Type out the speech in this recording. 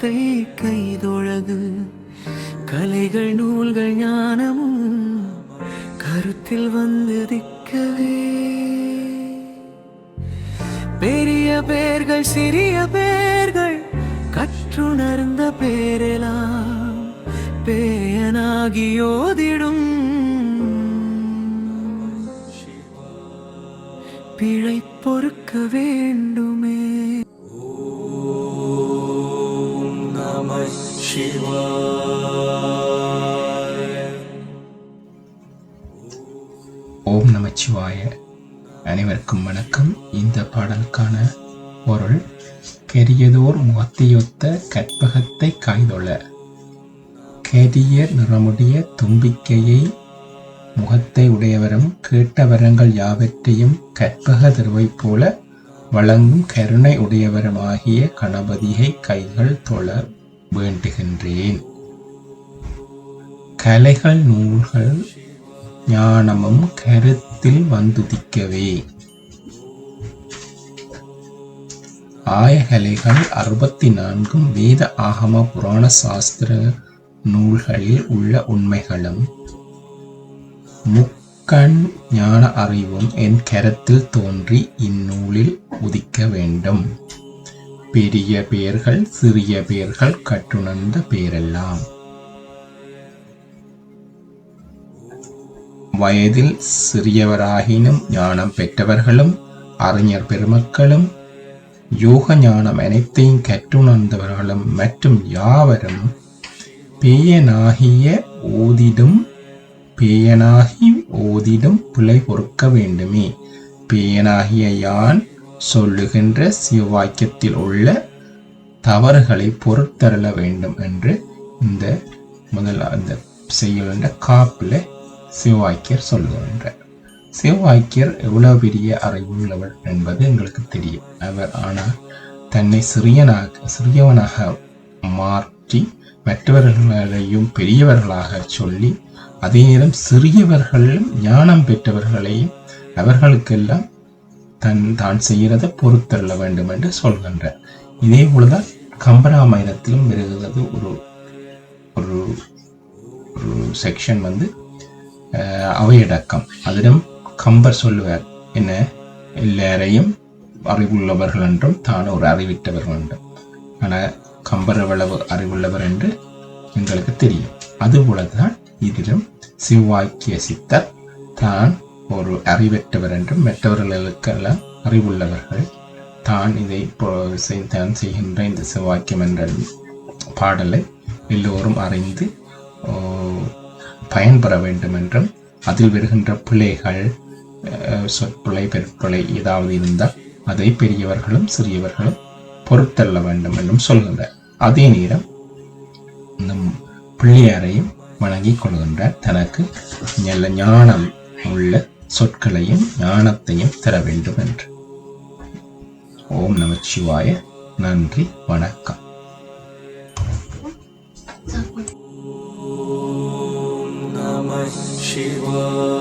வார்த்தை கைதொழகு. கலைகள் நூல்கள் ஞானமும் கருத்தில் வந்து திக்கவே பெரிய பேர்கள் சிறிய பேர்கள் கற்றுணர்ந்த பேரெல்லாம் பேயனாகி ஓதிடும். பிழை பொறுக்க வேண்டும். ஓம் நமச்சிவாய. அனைவருக்கும் வணக்கம். இந்த பாடலுக்கான பொருள் கெரியதோர் முகத்தையொத்த கற்பகத்தை காய்தொழ. கெரிய நிறமுடைய தும்பிக்கையை முகத்தை உடையவரும் கேட்ட வரங்கள் யாவற்றையும் கற்பக திருவை போல வழங்கும் கருணை உடையவருமாகிய கணபதியை கைகள் தொழ வேண்டுகின்றேன். கலைகள் நூல்கள் ஞானமும் கருத்தில் வந்துதிக்கவே. ஆயகலைகள் அறுபத்தி நான்கும் வேத ஆகம புராண சாஸ்திர நூல்களில் உள்ள உண்மைகளும் முக்கண் ஞான அறிவும் என் கரத்தில் தோன்றி இந்நூலில் உதிக்க வேண்டும். பெரிய பெயர்கள் சிறிய பெயர்கள் கட்டுணர்ந்த பெயரெல்லாம் வயதில் சிறியவராகினும் ஞானம் பெற்றவர்களும் அறிஞர் பெருமக்களும் யோக ஞானம் அனைத்தையும் கற்றுணர்ந்தவர்களும் மற்றும் யாவரும் பேயனாகிய ஓதிடும் பேயனாகி ஓதிடும் பிழை பொறுக்க வேண்டுமே. பேயனாகிய யான் சொல்லுகின்ற சிவவாக்கியத்தில் உள்ள தவறுகளை பொறுத்தருள வேண்டும் என்று இந்த முதல் அந்த செய்யுள்ள காப்பில் சிவவாக்கியர் சொல்லுகின்றார். சிவவாக்கியர் எவ்வளவு பெரிய அறிவுள்ளவர் என்பது எங்களுக்கு தெரியும். அவர் ஆனால் தன்னை சிறியனாக சிறியவனாக மாற்றி மற்றவர்களையும் பெரியவர்களாக சொல்லி அதே நேரம் சிறியவர்களும் ஞானம் பெற்றவர்களையும் அவர்களுக்கெல்லாம் தன் தான் செய்கிறதை பொறுத்தள்ள வேண்டும் என்று சொல்கின்றார். இதே போலதான் கம்பராமாயணத்திலும் வருகிறது. ஒரு ஒரு ஒரு செக்ஷன் வந்து அவையடக்கம். அதிலும் கம்பர் சொல்லுவார் என்ன? எல்லாரையும் அறிவுள்ளவர்கள் என்றும் தான் ஒரு அறிவிட்டவர்கள் என்றும் ஆனால் கம்பர் எவ்வளவு அறிவுள்ளவர் என்று எங்களுக்கு தெரியும். அதுபோல தான் இதிலும் சிவவாக்கிய சித்தர் தான் ஒரு அறிவற்றவர் என்றும் மற்றவர்களுக்கெல்லாம் அறிவுள்ளவர்கள் தான் இதை தான் செய்கின்ற இந்த சிவாக்கியம் என்ற பாடலை எல்லோரும் அறிந்து ஓ, பயன்பெற வேண்டும் என்றும் அதில் வருகின்ற பிழைகள் அஹ், சொற்பிழை பெற்பிழை ஏதாவது இருந்தால் அதை பெரியவர்களும் சிறியவர்களும் பொறுத்தள்ள வேண்டும் என்றும் சொல்கின்றார் அதே நேரம் இந்த பிள்ளையாரையும் வணங்கிக் கொள்கின்றார் தனக்கு நல்ல ஞானம் உள்ள சொற்களையும் ஞானத்தையும் தர வேண்டும் என்று ஓம் நமச்சிவாய. நன்றி. வணக்கம். 希望。